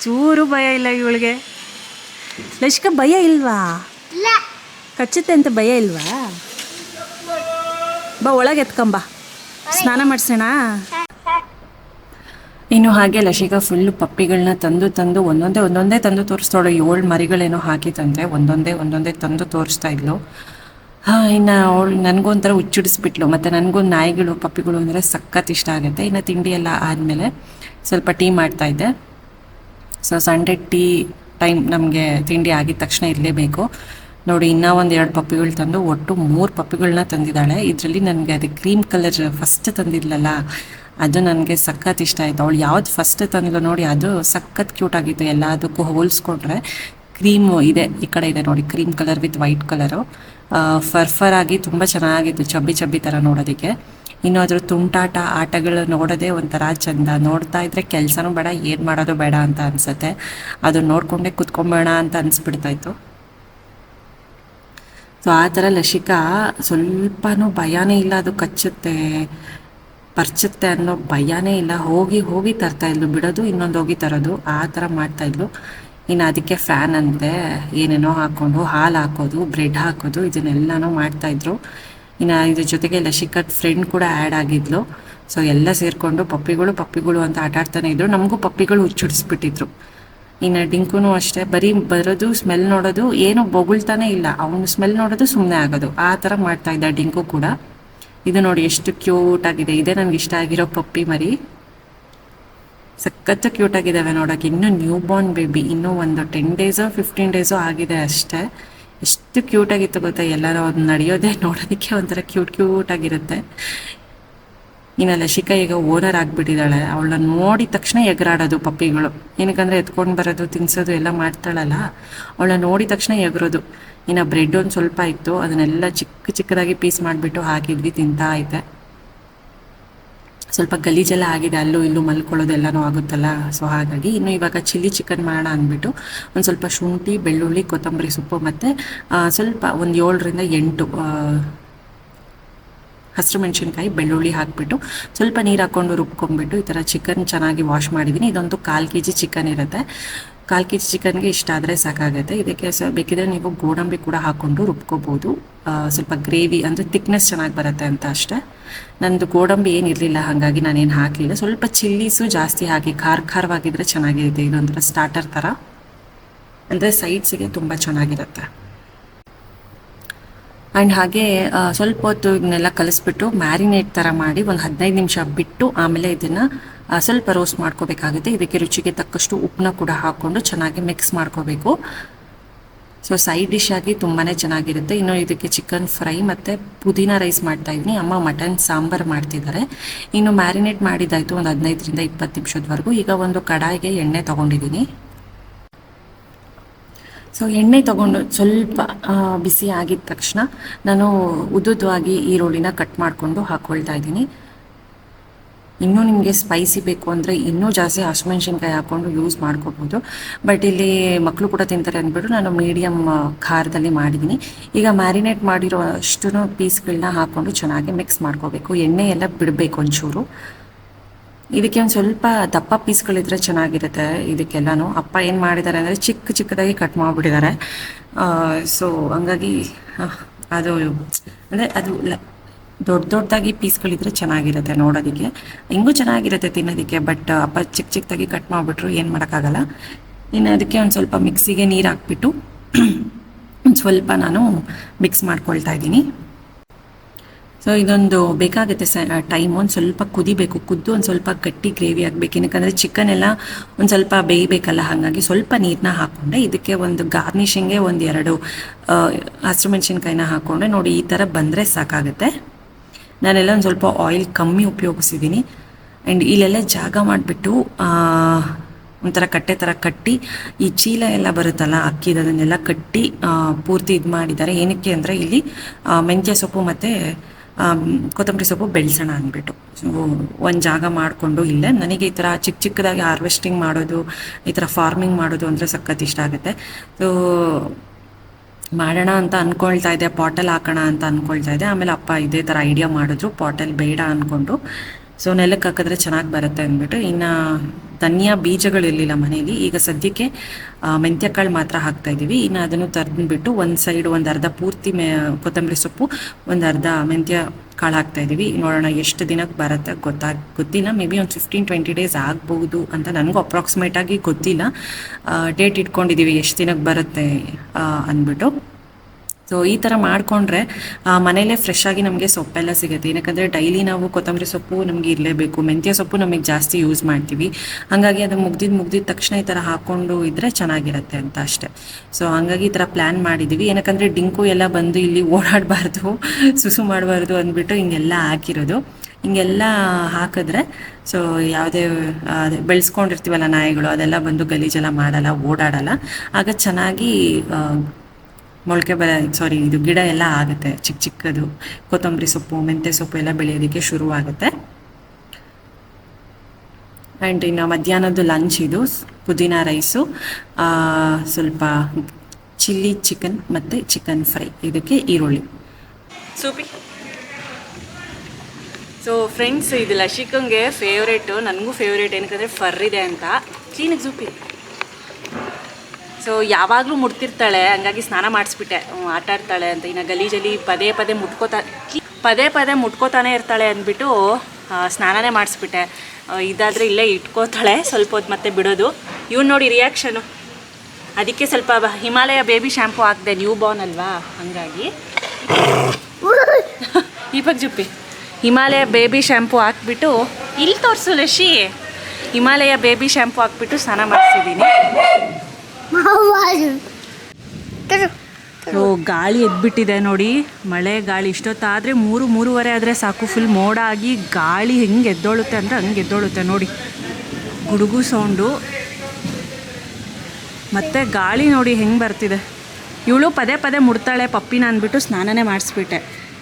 ಚೂರು ಭಯ ಇಲ್ಲ ಇವಳಿಗೆ. ಲಶಿಕ ಭಯ ಇಲ್ವಾ? ಇಲ್ಲ. ಕಚ್ಚುತ್ತೆ ಅಂತ ಭಯ ಇಲ್ವಾ? ಬಾ ಒಳಗೆ ಎತ್ಕೊಂಬ ಸ್ನಾನ ಮಾಡಿಸೋಣ? ಇನ್ನು ಹಾಗೆ ಲಶಿಕಾ ಫುಲ್ಲು ಪಪ್ಪಿಗಳನ್ನ ತಂದು ತಂದು ಒಂದೊಂದೇ ಒಂದೊಂದೇ ತಂದು ತೋರಿಸ್ತಾಳು. ಏಳು ಮರಿಗಳೇನೋ ಹಾಕಿ ತಂದೆ ಒಂದೊಂದೇ ಒಂದೊಂದೇ ತಂದು ತೋರಿಸ್ತಾ ಇದ್ಲು. ಹಾಂ, ಇನ್ನು ಅವಳು ನನಗೊಂಥರ ಹುಚ್ಚಿಡಿಸ್ಬಿಟ್ಲು. ಮತ್ತು ನನಗೊಂದು ನಾಯಿಗಳು, ಪಪ್ಪಿಗಳು ಅಂದರೆ ಸಖತ್ ಇಷ್ಟ ಆಗುತ್ತೆ. ಇನ್ನು ತಿಂಡಿ ಎಲ್ಲ ಆದಮೇಲೆ ಸ್ವಲ್ಪ ಟೀ ಮಾಡ್ತಾಯಿದ್ದೆ ಸೊ ಸಂಡೆ ಟೀ ಟೈಮ್ ನಮಗೆ ತಿಂಡಿ ಆಗಿದ ತಕ್ಷಣ ಇರಲೇಬೇಕು. ನೋಡಿ, ಇನ್ನೂ ಒಂದು ಎರಡು ಪಪ್ಪಿಗಳು ತಂದು ಒಟ್ಟು ಮೂರು ಪಪ್ಪಿಗಳನ್ನ ತಂದಿದ್ದಾಳೆ. ಇದರಲ್ಲಿ ನನಗೆ ಅದು ಕ್ರೀಮ್ ಕಲರ್ ಫಸ್ಟ್ ತಂದಿದ್ಲಲ್ಲ, ಅದು ನನಗೆ ಸಖತ್ ಇಷ್ಟ ಆಯಿತು. ಅವಳು ಯಾವ್ದು ಫಸ್ಟ್ ತಂದ್ಲು ನೋಡಿ, ಅದು ಸಖತ್ ಕ್ಯೂಟ್ ಆಗಿತ್ತು. ಎಲ್ಲದಕ್ಕೂ ಹೋಲಿಸ್ಕೊಂಡ್ರೆ ಕ್ರೀಮು ಇದೆ, ಈ ಕಡೆ ಇದೆ ನೋಡಿ, cream colour with white colour. Fur fur fur ಆಗಿ ತುಂಬ ಚೆನ್ನಾಗಿತ್ತು ಚಬ್ಬಿ ಚಬ್ಬಿ ಥರ ನೋಡೋದಕ್ಕೆ. ಇನ್ನು ಅದ್ರ ತುಂಟಾಟ ಆಟಗಳು ನೋಡೋದೇ ಒಂಥರ ಚಂದ. ನೋಡ್ತಾ ಇದ್ರೆ ಕೆಲಸನೂ ಬೇಡ, ಏನು ಮಾಡೋದು ಬೇಡ ಅಂತ ಅನ್ಸುತ್ತೆ. ಅದು ನೋಡ್ಕೊಂಡೇ ಕುತ್ಕೊಂಬೇಡ ಅಂತ ಅನ್ಸ್ಬಿಡ್ತಾಯಿತ್ತು. ಸೊ ಆ ಥರ ಲಸಿಕಾ ಸ್ವಲ್ಪನೂ ಭಯನೇ ಇಲ್ಲ, ಅದು ಕಚ್ಚುತ್ತೆ, ಪರ್ಚುತ್ತೆ ಅನ್ನೋ ಭಯನೇ ಇಲ್ಲ. ಹೋಗಿ ಹೋಗಿ ತರ್ತಾ ಇದ್ಲು, ಬಿಡೋದು, ಇನ್ನೊಂದು ಹೋಗಿ ತರೋದು, ಆ ಥರ ಮಾಡ್ತಾ ಇದ್ಲು. ಇನ್ನು ಅದಕ್ಕೆ ಫ್ಯಾನ್ ಅಂತೆ ಏನೇನೋ ಹಾಕ್ಕೊಂಡು ಹಾಲು ಹಾಕೋದು ಬ್ರೆಡ್ ಹಾಕೋದು, ಇದನ್ನೆಲ್ಲನೂ ಮಾಡ್ತಾಯಿದ್ರು ಇನ್ನು ಇದ್ರ ಜೊತೆಗೆ ಲಸಿಕಟ್ ಫ್ರೆಂಡ್ ಕೂಡ ಆ್ಯಡ್ ಆಗಿದ್ಲು. ಸೊ ಎಲ್ಲ ಸೇರಿಕೊಂಡು ಪಪ್ಪಿಗಳು ಪಪ್ಪಿಗಳು ಅಂತ ಆಟ ಆಡ್ತಾನೆ ಇದ್ರು. ನಮಗೂ ಪಪ್ಪಿಗಳು ಹುಚ್ಚುಡಿಸ್ಬಿಟ್ಟಿದ್ರು. ಇನ್ನು ಡಿಂಕುನು ಅಷ್ಟೇ. ಬರೀ ಬರೋದು ಸ್ಮೆಲ್ ನೋಡೋದು, ಏನು ಬೊಗಳ್ತಾನೆ ಇಲ್ಲ. ಅವನು ಸ್ಮೆಲ್ ನೋಡೋದು ಸುಮ್ಮನೆ ಆಗೋದು. ಆ ಥರ ಮಾಡ್ತಾ ಇದ್ದ ಡಿಂಕು ಕೂಡ. ಇದು ನೋಡಿ ಎಷ್ಟು ಕ್ಯೂಟ್ ಆಗಿದೆ. ಇದೇ ನನಗೆ ಇಷ್ಟ ಆಗಿರೋ ಪಪ್ಪಿ ಮರಿ. ಸಖತ್ತು ಕ್ಯೂಟ್ ಆಗಿದ್ದಾವೆ ನೋಡೋಕೆ. ಇನ್ನೂ ನ್ಯೂ ಬಾರ್ನ್ ಬೇಬಿ ಇನ್ನೂ ಒಂದು ಟೆನ್ ಡೇಸೋ ಫಿಫ್ಟೀನ್ ಡೇಸೋ ಆಗಿದೆ ಅಷ್ಟೇ. ಎಷ್ಟು ಕ್ಯೂಟ್ ಆಗಿತ್ತು ಗೊತ್ತಾ? ಎಲ್ಲರೂ ಅದು ನಡೆಯೋದೇ ನೋಡೋದಕ್ಕೆ ಒಂಥರ ಕ್ಯೂಟ್ ಕ್ಯೂಟ್ ಆಗಿರುತ್ತೆ. ಇನ್ನು ಲಶಿಕಾ ಈಗ ಓನರ್ ಆಗಿಬಿಟ್ಟಿದ್ದಾಳೆ ಅವಳನ್ನ ನೋಡಿದ ತಕ್ಷಣ ಎಗರಾಡೋದು ಪಪ್ಪಿಗಳು. ಏನಕ್ಕಂದ್ರೆ ಎತ್ಕೊಂಡು ಬರೋದು, ತಿನ್ಸೋದು, ಎಲ್ಲ ಮಾಡ್ತಾಳಲ್ಲ. ಅವಳನ್ನ ನೋಡಿದ ತಕ್ಷಣ ಎಗರೋದು. ಇನ್ನು ಬ್ರೆಡ್ ಒಂದು ಸ್ವಲ್ಪ ಇತ್ತು. ಅದನ್ನೆಲ್ಲ ಚಿಕ್ಕ ಚಿಕ್ಕದಾಗಿ ಪೀಸ್ ಮಾಡಿಬಿಟ್ಟು ಹಾಕಿದ್ವಿ, ತಿಂತಾ ಐತೆ ಸ್ವಲ್ಪ ಗಲೀಜೆಲ್ಲ ಆಗಿದೆ, ಅಲ್ಲೂ ಇಲ್ಲೂ ಮಲ್ಕೊಳ್ಳೋದೆಲ್ಲನೂ ಆಗುತ್ತಲ್ಲ? ಸೊ ಹಾಗಾಗಿ ಇನ್ನು ಇವಾಗ ಚಿಲ್ಲಿ ಚಿಕನ್ ಮಾಡೋಣ ಅಂದ್ಬಿಟ್ಟು ಒಂದು ಸ್ವಲ್ಪ ಶುಂಠಿ, ಬೆಳ್ಳುಳ್ಳಿ, ಕೊತ್ತಂಬರಿ ಸೊಪ್ಪು ಮತ್ತು ಸ್ವಲ್ಪ ಒಂದು ಏಳರಿಂದ ಎಂಟು ಹಸಿರು ಮೆಣಸಿನ್ಕಾಯಿ ಬೆಳ್ಳುಳ್ಳಿ ಹಾಕಿಬಿಟ್ಟು ಸ್ವಲ್ಪ ನೀರು ಹಾಕ್ಕೊಂಡು ರುಬ್ಕೊಂಡ್ಬಿಟ್ಟು ಈ ಥರ ಚಿಕನ್ ಚೆನ್ನಾಗಿ ವಾಶ್ ಮಾಡಿದ್ದೀನಿ. ಇದೊಂದು ಕಾಲು ಕೆ ಜಿ ಚಿಕನ್ ಇರುತ್ತೆ. ಕಾಲು ಕೆ ಜಿ ಚಿಕನ್ಗೆ ಇಷ್ಟ ಆದರೆ ಸಾಕಾಗುತ್ತೆ. ಇದಕ್ಕೆ ಸ ಬೇಕಿದ್ರೆ ನೀವು ಗೋಡಂಬಿ ಕೂಡ ಹಾಕ್ಕೊಂಡು ರುಬ್ಕೋಬೋದು. ಸ್ವಲ್ಪ ಗ್ರೇವಿ ಅಂದರೆ ತಿಕ್ನೆಸ್ ಚೆನ್ನಾಗಿ ಬರುತ್ತೆ ಅಂತ ಅಷ್ಟೇ. ನಂದು ಗೋಡಂಬಿ ಏನಿರಲಿಲ್ಲ ಹಾಗಾಗಿ ನಾನೇನು ಹಾಕಲಿಲ್ಲ. ಸ್ವಲ್ಪ ಚಿಲ್ಲೀಸು ಜಾಸ್ತಿ ಹಾಕಿ, ಖಾರ ಖಾರವಾಗಿದ್ದರೆ ಚೆನ್ನಾಗಿರುತ್ತೆ. ಇದೊಂಥರ ಸ್ಟಾರ್ಟರ್ ಥರ ಅಂದರೆ ಸೈಡ್ಸಿಗೆ ತುಂಬ ಚೆನ್ನಾಗಿರುತ್ತೆ. ಆ್ಯಂಡ್ ಹಾಗೆ ಸ್ವಲ್ಪ ಹೊತ್ತು ಇದನ್ನೆಲ್ಲ ಕಲಿಸ್ಬಿಟ್ಟು ಮ್ಯಾರಿನೇಟ್ ಥರ ಮಾಡಿ ಒಂದು ಹದಿನೈದು ನಿಮಿಷ ಬಿಟ್ಟು ಆಮೇಲೆ ಇದನ್ನು ಸ್ವಲ್ಪ ರೋಸ್ಟ್ ಮಾಡ್ಕೋಬೇಕಾಗುತ್ತೆ. ಇದಕ್ಕೆ ರುಚಿಗೆ ತಕ್ಕಷ್ಟು ಉಪ್ಪನ್ನ ಕೂಡ ಹಾಕ್ಕೊಂಡು ಚೆನ್ನಾಗಿ ಮಿಕ್ಸ್ ಮಾಡ್ಕೋಬೇಕು. ಸೊ ಸೈಡ್ ಡಿಶ್ ಆಗಿ ತುಂಬಾ ಚೆನ್ನಾಗಿರುತ್ತೆ. ಇನ್ನು ಇದಕ್ಕೆ ಚಿಕನ್ ಫ್ರೈ ಮತ್ತು ಪುದೀನ ರೈಸ್ ಮಾಡ್ತಾ ಇದ್ದೀನಿ. ಅಮ್ಮ ಮಟನ್ ಸಾಂಬಾರು ಮಾಡ್ತಿದ್ದಾರೆ. ಇನ್ನು ಮ್ಯಾರಿನೇಟ್ ಮಾಡಿದ್ದಾಯಿತು ಒಂದು ಹದಿನೈದರಿಂದ ಇಪ್ಪತ್ತು ನಿಮಿಷದವರೆಗೂ. ಈಗ ಒಂದು ಕಡಾಯಿಗೆ ಎಣ್ಣೆ ತೊಗೊಂಡಿದ್ದೀನಿ. ಸೊ ಎಣ್ಣೆ ತಗೊಂಡು ಸ್ವಲ್ಪ ಬಿಸಿ ಆಗಿದ ತಕ್ಷಣ ನಾನು ಉದ್ದುದ್ದವಾಗಿ ಈರುಳ್ಳಿನ ಕಟ್ ಮಾಡಿಕೊಂಡು ಹಾಕ್ಕೊಳ್ತಾ ಇದ್ದೀನಿ. ಇನ್ನೂ ನಿಮಗೆ ಸ್ಪೈಸಿ ಬೇಕು ಅಂದರೆ ಇನ್ನೂ ಜಾಸ್ತಿ ಹಸಿಮೆಣ್ಸಿನ್ಕಾಯಿ ಹಾಕ್ಕೊಂಡು ಯೂಸ್ ಮಾಡ್ಕೋಬೋದು. ಬಟ್ ಇಲ್ಲಿ ಮಕ್ಕಳು ಕೂಡ ತಿಂತಾರೆ ಅಂದ್ಬಿಟ್ಟು ನಾನು ಮೀಡಿಯಮ್ ಖಾರದಲ್ಲಿ ಮಾಡಿದ್ದೀನಿ ಈಗ ಮ್ಯಾರಿನೇಟ್ ಮಾಡಿರೋ ಅಷ್ಟು ಪೀಸ್ಗಳನ್ನ ಹಾಕ್ಕೊಂಡು ಚೆನ್ನಾಗಿ ಮಿಕ್ಸ್ ಮಾಡ್ಕೋಬೇಕು. ಎಣ್ಣೆ ಎಲ್ಲ ಬಿಡಬೇಕು ಒಂಚೂರು. ಇದಕ್ಕೆ ಒಂದು ಸ್ವಲ್ಪ ದಪ್ಪ ಪೀಸ್ಗಳಿದ್ರೆ ಚೆನ್ನಾಗಿರುತ್ತೆ ಇದಕ್ಕೆಲ್ಲನೂ. ಅಪ್ಪ ಏನು ಮಾಡಿದ್ದಾರೆ ಅಂದರೆ ಚಿಕ್ಕ ಚಿಕ್ಕದಾಗಿ ಕಟ್ ಮಾಡಿಬಿಟ್ಟಿದ್ದಾರೆ. ಸೊ ಹಂಗಾಗಿ ಅದು, ಅಂದರೆ ಅದು ದೊಡ್ಡ ದೊಡ್ಡದಾಗಿ ಪೀಸ್ಗಳಿದ್ರೆ ಚೆನ್ನಾಗಿರುತ್ತೆ ನೋಡೋದಕ್ಕೆ. ಹಿಂಗೂ ಚೆನ್ನಾಗಿರುತ್ತೆ ತಿನ್ನೋದಕ್ಕೆ, ಬಟ್ ಅಪ್ಪ ಚಿಕ್ಕ ಚಿಕ್ಕದಾಗಿ ಕಟ್ ಮಾಡಿಬಿಟ್ರು ಏನು ಮಾಡೋಕ್ಕಾಗಲ್ಲ. ಇನ್ನು ಅದಕ್ಕೆ ಒಂದು ಸ್ವಲ್ಪ ಮಿಕ್ಸಿಗೆ ನೀರು ಹಾಕ್ಬಿಟ್ಟು ಒಂದು ಸ್ವಲ್ಪ ನಾನು ಮಿಕ್ಸ್ ಮಾಡ್ಕೊಳ್ತಾ ಇದ್ದೀನಿ. ಸೊ, ಇದೊಂದು ಬೇಕಾಗುತ್ತೆ ಸ ಟೈಮ್. ಒಂದು ಸ್ವಲ್ಪ ಕುದಿಬೇಕು. ಕುದ್ದು ಒಂದು ಸ್ವಲ್ಪ ಗಟ್ಟಿ ಗ್ರೇವಿ ಆಗಬೇಕು. ಏನಕ್ಕಂದರೆ ಚಿಕನ್ ಎಲ್ಲ ಒಂದು ಸ್ವಲ್ಪ ಬೇಯಬೇಕಲ್ಲ, ಹಾಗಾಗಿ ಸ್ವಲ್ಪ ನೀರನ್ನ ಹಾಕ್ಕೊಂಡೆ ಇದಕ್ಕೆ ಒಂದು ಗಾರ್ನಿಷಿಂಗ್ಗೆ ಒಂದು ಎರಡು ಹಸಿರು ಮೆಣಸಿನ್ಕಾಯಿನ ಹಾಕ್ಕೊಂಡೆ ನೋಡಿ, ಈ ಥರ ಬಂದರೆ ಸಾಕಾಗುತ್ತೆ. ನಾನೆಲ್ಲ ಒಂದು ಸ್ವಲ್ಪ ಆಯಿಲ್ ಕಮ್ಮಿ ಉಪಯೋಗಿಸಿದ್ದೀನಿ ಆ್ಯಂಡ್ ಇಲ್ಲೆಲ್ಲ ಜಾಗ ಮಾಡಿಬಿಟ್ಟು ಒಂಥರ ಕಟ್ಟೆ ಥರ ಕಟ್ಟಿ, ಈ ಚೀಲ ಎಲ್ಲ ಬರುತ್ತಲ್ಲ, ಅಕ್ಕಿದು ಅದನ್ನೆಲ್ಲ ಕಟ್ಟಿ ಪೂರ್ತಿ ಇದು ಮಾಡಿದ್ದಾರೆ. ಏನಕ್ಕೆ ಅಂದರೆ ಇಲ್ಲಿ ಮೆಂತ್ಯ ಸೊಪ್ಪು ಮತ್ತು ಕೊತ್ತಂಬರಿ ಸೊಪ್ಪು ಬೆಳೆಸೋಣ ಅಂದ್ಬಿಟ್ಟು. ಒಂದು ಜಾಗ ಮಾಡಿಕೊಂಡು ಇಲ್ಲೇ. ನನಗೆ ಈ ಥರ ಚಿಕ್ಕ ಚಿಕ್ಕದಾಗಿ ಹಾರ್ವೆಸ್ಟಿಂಗ್ ಮಾಡೋದು, ಈ ಥರ ಫಾರ್ಮಿಂಗ್ ಮಾಡೋದು ಅಂದರೆ ಸಖತ್ ಇಷ್ಟ ಆಗುತ್ತೆ. ಸೊ ಮಾಡೋಣ ಅಂತ ಅನ್ಕೊಳ್ತಾ ಇದ್ದೆ ಪಾಟಲ್ಲಿ ಹಾಕೋಣ ಅಂತ ಅನ್ಕೊಳ್ತಾ ಇದ್ದೆ ಆಮೇಲೆ ಅಪ್ಪ ಇದೇ ಥರ ಐಡಿಯಾ ಮಾಡಿದ್ರು. ಪಾಟಲ್ಲಿ ಬೇಡ ಅಂದ್ಕೊಂಡು ಸೊ ನೆಲಕ್ಕೆ ಹಾಕಿದ್ರೆ ಚೆನ್ನಾಗಿ ಬರುತ್ತೆ ಅಂದ್ಬಿಟ್ಟು. ಇನ್ನು ಧನಿಯಾ ಬೀಜಗಳಿರಲಿಲ್ಲ ಮನೇಲಿ ಈಗ ಸದ್ಯಕ್ಕೆ ಮೆಂತ್ಯಕಾಳು ಮೆಂತ್ಯ ಕಾಳು ಮಾತ್ರ ಹಾಕ್ತಾ ಇದ್ದೀವಿ ಇನ್ನು ಅದನ್ನು ತರ್ದ್ಬಿಟ್ಟು ಒಂದು ಸೈಡ್ ಒಂದು ಅರ್ಧ ಪೂರ್ತಿ ಮೆ, ಕೊತ್ತಂಬರಿ ಸೊಪ್ಪು, ಒಂದು ಅರ್ಧ ಮೆಂತ್ಯ ಕಾಳು ಹಾಕ್ತಾ ಇದ್ದೀವಿ ನೋಡೋಣ ಎಷ್ಟು ದಿನಕ್ಕೆ ಬರುತ್ತೆ ಗೊತ್ತಾಗ ಗೊತ್ತಿಲ್ಲ. ಮೇ ಬಿ ಒಂದು ಫಿಫ್ಟೀನ್ ಟ್ವೆಂಟಿ ಡೇಸ್ ಆಗ್ಬೋದು ಅಂತ ನನಗೂ ಅಪ್ರಾಕ್ಸಿಮೇಟಾಗಿ ಗೊತ್ತಿಲ್ಲ. ಡೇಟ್ ಇಟ್ಕೊಂಡಿದ್ದೀವಿ ಎಷ್ಟು ದಿನಕ್ಕೆ ಬರುತ್ತೆ ಅಂದ್ಬಿಟ್ಟು. ಸೊ ಈ ಥರ ಮಾಡಿಕೊಂಡ್ರೆ ಮನೆಯಲ್ಲೇ ಫ್ರೆಶ್ ಆಗಿ ನಮಗೆ ಸೊಪ್ಪೆಲ್ಲ ಸಿಗುತ್ತೆ. ಏನಕ್ಕಂದರೆ ಡೈಲಿ ನಾವು ಕೊತ್ತಂಬರಿ ಸೊಪ್ಪು ನಮಗೆ ಇರಲೇಬೇಕು. ಮೆಂತ್ಯ ಸೊಪ್ಪು ನಮಗೆ ಜಾಸ್ತಿ ಯೂಸ್ ಮಾಡ್ತೀವಿ. ಹಾಗಾಗಿ ಅದು ಮುಗ್ದಿದ್ದು ಮುಗ್ದಿದ ತಕ್ಷಣ ಈ ಥರ ಹಾಕ್ಕೊಂಡು ಇದ್ದರೆ ಚೆನ್ನಾಗಿರುತ್ತೆ ಅಂತ ಅಷ್ಟೇ. ಸೊ ಹಂಗಾಗಿ ಈ ಥರ ಪ್ಲ್ಯಾನ್ ಮಾಡಿದ್ದೀವಿ ಏನಕ್ಕಂದರೆ, ಡಿಂಕು ಎಲ್ಲ ಬಂದು ಇಲ್ಲಿ ಓಡಾಡಬಾರ್ದು, ಸುಸು ಮಾಡಬಾರ್ದು ಅಂದ್ಬಿಟ್ಟು ಹಿಂಗೆಲ್ಲ ಹಾಕಿರೋದು. ಹಿಂಗೆಲ್ಲ ಹಾಕಿದ್ರೆ ಸೊ ಯಾವುದೇ ಬೆಳೆಸ್ಕೊಂಡಿರ್ತೀವಲ್ಲ ನಾಯಿಗಳು, ಅದೆಲ್ಲ ಬಂದು ಗಲೀಜೆಲ್ಲ ಮಾಡಲ್ಲ, ಓಡಾಡಲ್ಲ. ಆಗ ಚೆನ್ನಾಗಿ ಮೊಳಕೆ ಬರ ಸಾರಿ ಇದು ಗಿಡ ಎಲ್ಲ ಆಗುತ್ತೆ. ಚಿಕ್ಕ ಚಿಕ್ಕದು. ಕೊತ್ತಂಬರಿ ಸೊಪ್ಪು, ಮೆಂತ್ಯ ಸೊಪ್ಪು ಎಲ್ಲ ಬೆಳೆಯೋದಕ್ಕೆ ಶುರುವಾಗುತ್ತೆ. ಆ್ಯಂಡ್ ಇನ್ನು ಮಧ್ಯಾಹ್ನದ್ದು ಲಂಚ್ ಇದು, ಪುದೀನ ರೈಸು ಸ್ವಲ್ಪ ಚಿಲ್ಲಿ ಚಿಕನ್ ಮತ್ತು ಚಿಕನ್ ಫ್ರೈ. ಇದಕ್ಕೆ ಈರುಳ್ಳಿ. ಸೂಪಿ. ಸೊ ಫ್ರೆಂಡ್ಸ್ ಇದು ಲಶಿಕಂಗೆ ಫೇವ್ರೇಟು ನನಗೂ ಫೇವ್ರೇಟ್ ಏನಕ್ಕಂದರೆ ಫರ್ ಇದೆ ಅಂತ. ಕ್ಲೀನಿಗೆ ಸೂಪಿ. ಸೊ ಯಾವಾಗಲೂ ಮುಟ್ತಿರ್ತಾಳೆ ಹಂಗಾಗಿ ಸ್ನಾನ ಮಾಡಿಸ್ಬಿಟ್ಟೆ. ಆಟ ಆಡ್ತಾಳೆ ಅಂತ. ಇನ್ನು ಗಲೀಜಲ್ಲಿ ಪದೇ ಪದೇ ಮುಟ್ಕೋತಾ, ಪದೇ ಪದೇ ಮುಟ್ಕೋತಾನೆ ಇರ್ತಾಳೆ ಅಂದ್ಬಿಟ್ಟು ಸ್ನಾನನೇ ಮಾಡಿಸ್ಬಿಟ್ಟೆ. ಇದಾದರೆ ಇಲ್ಲೇ ಇಟ್ಕೋತಾಳೆ, ಸ್ವಲ್ಪ ಹೊತ್ತು ಮತ್ತೆ ಬಿಡೋದು. ಇವ್ನು ನೋಡಿ ರಿಯಾಕ್ಷನು ಅದಕ್ಕೆ ಸ್ವಲ್ಪ ಹಿಮಾಲಯ ಬೇಬಿ ಶ್ಯಾಂಪು ಹಾಕಿದೆ ನ್ಯೂ ಬಾರ್ನ್ ಅಲ್ವಾ? ಹಾಗಾಗಿ. ಇವಾಗ ಜುಪ್ಪಿ. ಹಿಮಾಲಯ ಬೇಬಿ ಶ್ಯಾಂಪು ಹಾಕ್ಬಿಟ್ಟು, ಇಲ್ಲಿ ತೋರಿಸು ಲಶಿ. ಹಿಮಾಲಯ ಬೇಬಿ ಶ್ಯಾಂಪು ಹಾಕ್ಬಿಟ್ಟು ಸ್ನಾನ ಮಾಡಿಸಿದ್ದೀನಿ ಸೊ ಗಾಳಿ ಎದ್ಬಿಟ್ಟಿದೆ ನೋಡಿ. ಮಳೆ ಗಾಳಿ ಇಷ್ಟೊತ್ತಾದರೆ ಮೂರು, ಮೂರುವರೆ ಆದರೆ ಸಾಕು. ಫುಲ್ ಮೋಡ ಆಗಿ ಗಾಳಿ ಹೆಂಗೆ ಎದ್ದೋಳುತ್ತೆ ಅಂದರೆ ಹಂಗೆ ಎದ್ದೋಳುತ್ತೆ ನೋಡಿ. ಗುಡುಗು ಸೌಂಡು. ಮತ್ತು ಗಾಳಿ ನೋಡಿ ಹೆಂಗೆ ಬರ್ತಿದೆ. ಇವಳು ಪದೇ ಪದೇ ಮುಡ್ತಾಳೆ ಪಪ್ಪಿನ ಅಂದ್ಬಿಟ್ಟು ಸ್ನಾನನೇ ಮಾಡಿಸ್ಬಿಟ್ಟೆ.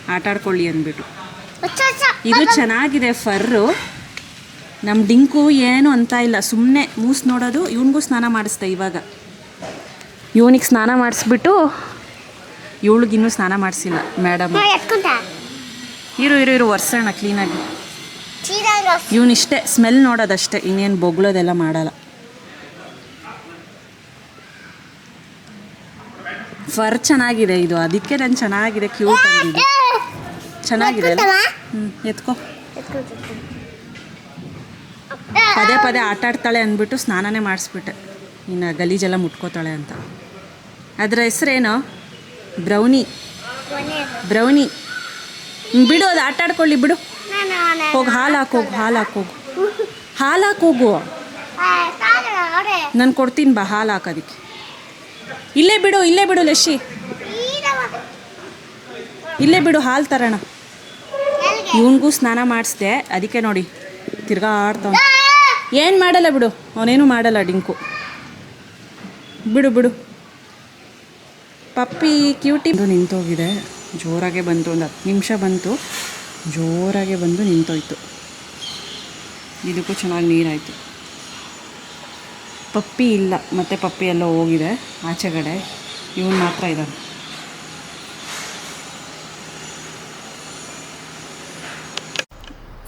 ಆಟಾಡ್ಕೊಳ್ಳಿ ಅಂದ್ಬಿಟ್ಟು. ಇದು ಚೆನ್ನಾಗಿದೆ ಫರ್ರು. ನಮ್ಮ ಡಿಂಕು ಏನು ಅಂತ ಇಲ್ಲ. ಸುಮ್ಮನೆ ಮೂಸ್ ನೋಡೋದು. ಇವನಿಗೂ ಸ್ನಾನ ಮಾಡಿಸ್ದೆ ಇವಾಗ. ಇವನಿಗೆ ಸ್ನಾನ ಮಾಡಿಸ್ಬಿಟ್ಟು ಇವಳಿಗಿನ್ನೂ ಸ್ನಾನ ಮಾಡಿಸಿಲ್ಲ ಮೇಡಮ್ ಇರು ಇರು ಇರು ಒರೆಸೋಣ ಕ್ಲೀನಾಗಿ ಇವನಿಷ್ಟೇ ಸ್ಮೆಲ್ ನೋಡೋದಷ್ಟೇ ಇನ್ನೇನು ಬೊಗ್ಳೋದೆಲ್ಲ ಮಾಡಲ್ಲ. ಫರ್ ಚೆನ್ನಾಗಿದೆ ಇದು ಅದಕ್ಕೆ ನಾನು ಚೆನ್ನಾಗಿದೆ ಕ್ಯೂಟ್ ಆಗಿದೆ. ಚೆನ್ನಾಗಿದೆ ಅಲ್ಲ? ಹ್ಞೂ ಎತ್ಕೋ. ಪದೇ ಪದೇ ಆಟಾಡ್ತಾಳೆ ಅಂದ್ಬಿಟ್ಟು ಸ್ನಾನನೇ ಮಾಡಿಸ್ಬಿಟ್ಟೆ. ಇನ್ನು ಗಲೀಜೆಲ್ಲ ಮುಟ್ಕೋತಾಳೆ ಅಂತ. ಅದರ ಹೆಸರೇನು? ಬ್ರೌನಿ. ಬ್ರೌನಿ. ಬಿಡು, ಅದು ಆಟ ಆಡ್ಕೊಳ್ಳಿ ಬಿಡು. ಹೋಗಿ ಹಾಲು ಹಾಕೋಗು ಹಾಲು ಹಾಕೋಗು ಹಾಲು ಹಾಕೋಗು ನಾನು ಕೊಡ್ತೀನಿ ಬಾ, ಹಾಲು ಹಾಕೋದಕ್ಕೆ ಇಲ್ಲೇ ಬಿಡು ಇಲ್ಲೇ ಬಿಡು ಲಶಿ ಇಲ್ಲೇ ಬಿಡು, ಹಾಲು ತರೋಣ. ಇವನಿಗೂ ಸ್ನಾನ ಮಾಡಿಸ್ದೆ, ಅದಕ್ಕೆ ನೋಡಿ, ತಿರ್ಗಾ ಆಡ್ತಾವ. ಏನು ಮಾಡಲ್ಲ ಬಿಡು, ಅವನೇನು ಮಾಡಲ್ಲ ಡಿಂಕು. ಬಿಡು ಬಿಡು. ಪಪ್ಪಿ ಕ್ಯೂಟಿ ನಿಂತೋಗಿದೆ. ಜೋರಾಗೆ ಬಂತು, ಒಂದು ಹತ್ತು ನಿಮಿಷ ಬಂತು. ಜೋರಾಗೆ ಬಂದು ನಿಂತೋಯ್ತು. ಇದಕ್ಕೂ ಚೆನ್ನಾಗಿ ನೀರಾಯಿತು. ಪಪ್ಪಿ ಇಲ್ಲ, ಮತ್ತೆ ಪಪ್ಪಿ ಎಲ್ಲ ಹೋಗಿದೆ, ಆಚೆಗಡೆ. ಇವನು ಮಾತ್ರ ಇದ್ದಾನೆ